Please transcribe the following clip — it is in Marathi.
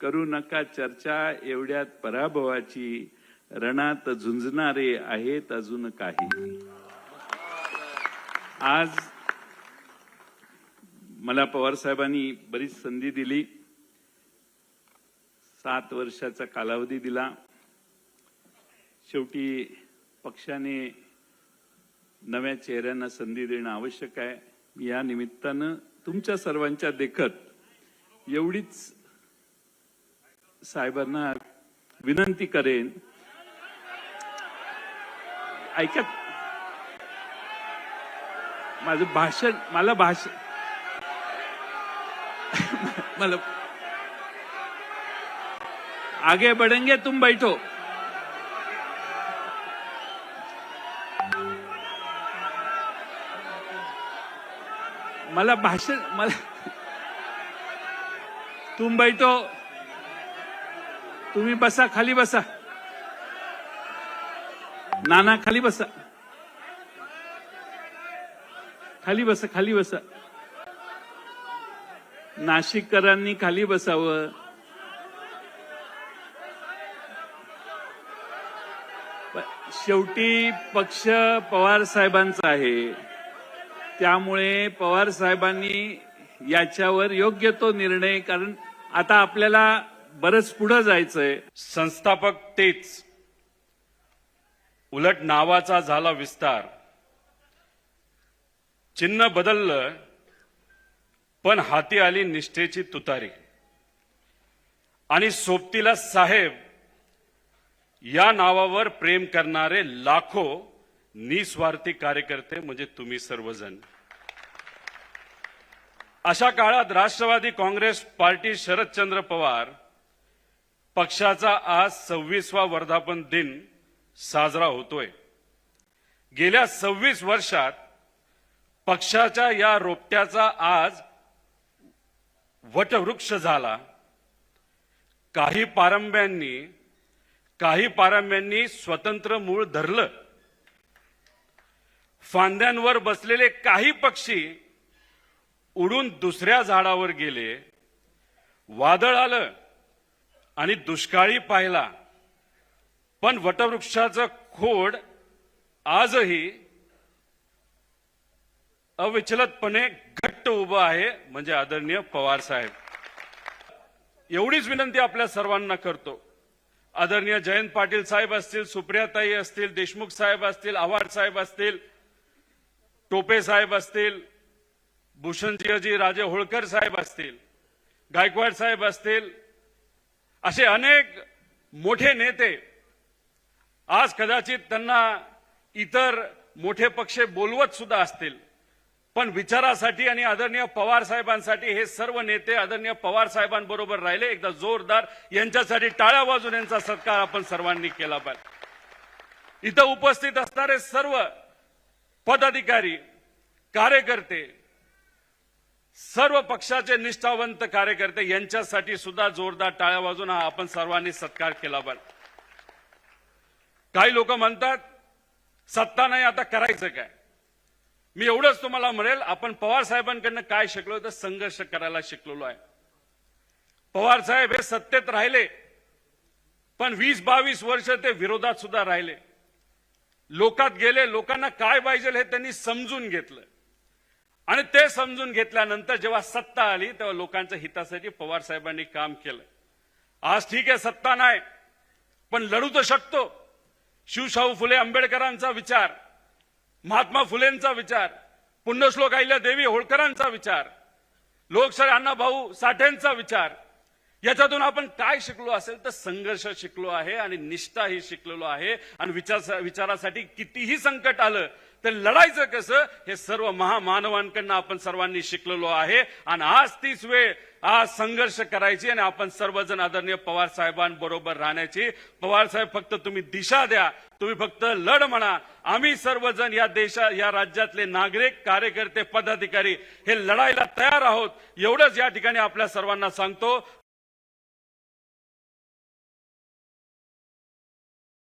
करू नका चर्चा एवढ्यात पराभवाची रणात झुंजणारे आहेत अजून काही. आज मला पवार साहेबांनी बरीच संधी दिली. सात वर्षाचा कालावधी दिला. शेवटी पक्षाने नव्या चेहऱ्यांना संधी देणं आवश्यक आहे. मी या निमित्तानं तुमच्या सर्वांच्या देखत एवढीच साहेबांना विनंती करेन. ऐका. माझं भाषण मला भाषण मला आगे बढ़ेंगे तुम बैठो. मला भाषण मला तुम बैठो. तुम्ही बसा खाली बसा. नाना खाली बसा. खाली बसा खाली बसा. नाशिककरांनी खाली बसावं. शेवटी पक्ष पवार साहेबांचा आहे. त्यामुळे पवार साहेबांनी याच्यावर योग्य तो निर्णय कारण आता आपल्याला बरंच पुढं जायचंय. संस्थापक तेच. उलट नावाचा झाला विस्तार. चिन्ह बदललं पण हाती आली निष्ठेची तुतारी. आणि सोबतीला साहेब या नावावर प्रेम करणारे लाखो निस्वार्थी कार्यकर्ते म्हणजे तुम्ही सर्वजण. अशा काळात राष्ट्रवादी काँग्रेस पार्टी शरदचंद्र पवार पक्षाचा आज सव्वीसवा वर्धापन दिन साजरा होतोय. गेल्या सव्वीस वर्षात पक्षाच्या या रोपट्याचा आज वटवृक्ष झाला. काही पारंब्यांनी काही पारंब्यांनी स्वतंत्र मूळ धरलं. फांद्यांवर बसलेले काही पक्षी उडून दुसऱ्या झाडावर गेले. वादळ आलं. आणि दुष्काळी पाहिला. पण वटवृक्षाचं खोड आजही अविचलतपणे घट्ट उभं आहे म्हणजे आदरणीय पवार साहेब. एवढीच विनंती आपल्या सर्वांना करतो. आदरणीय जयंत पाटील साहेब असतील सुप्रियाताई असतील देशमुख साहेब असतील आव्हाड साहेब असतील टोपे साहेब असतील भूषणजी राजे होळकर साहेब असतील गायकवाड साहेब असतील असे अनेक मोठे नेते आज कदाचित त्यांना इतर मोठे पक्ष बोलवत सुद्धा असतील. पण विचारासाठी आणि आदरणीय पवार साहेबांसाठी हे सर्व नेते आदरणीय पवार साहेबांबरोबर राहिले. एकदा जोरदार यांच्यासाठी टाळ्या वाजून यांचा सत्कार आपण सर्वांनी केला पाहिजे. इथं उपस्थित असणारे सर्व पदाधिकारी कार्यकर्ते सर्व पक्षाचे निष्ठावंत कार्यकर्ते यांच्यासाठी सुद्धा जोरदार टाळ्या वाजून हा आपण सर्वांनी सत्कार केला पाहिजे काही लोक म्हणतात सत्ता नाही आता करायचं काय? मी एवढंच तुम्हाला म्हणेल आपण पवार साहेबांकडनं काय शिकलो तर संघर्ष करायला शिकलेलो आहे. पवार साहेब हे सत्तेत राहिले पण वीस बावीस वर्ष ते विरोधात सुद्धा राहिले. लोकात गेले लोकांना काय पाहिजे हे त्यांनी समजून घेतलं. आणि ते समजून घेतल्यानंतर जेव्हा सत्ता आली तेव्हा लोकांच्या हितासाठी पवार साहेबांनी काम केलं. आज ठीक आहे सत्ता नाही पण लढू तर शकतो. शिवशाहू फुले आंबेडकरांचा विचार महात्मा फुलेंचा विचार पुण्यश्लोक अहिल्या देवी होळकरांचा विचार लोकशाही अण्णाभाऊ साठेंचा विचार याच्यातून आपण काय शिकलो असेल तर संघर्ष शिकलो आहे आणि निष्ठाही शिकलेलो आहे आणि विचार विचारासाठी कितीही संकट आलं तर लढायचं कसं? हे सर्व महामानवांकडनं आपण सर्वांनी शिकलेलो आहे. आणि आज तीच वेळ आज संघर्ष करायची आणि आपण सर्वजण आदरणीय पवार साहेबांबरोबर राहण्याची. पवार साहेब फक्त तुम्ही दिशा द्या. तुम्ही फक्त लढ म्हणा. आम्ही सर्वजण या देशा या राज्यातले नागरिक कार्यकर्ते पदाधिकारी हे लढायला तयार आहोत. एवढंच या ठिकाणी आपल्या सर्वांना सांगतो.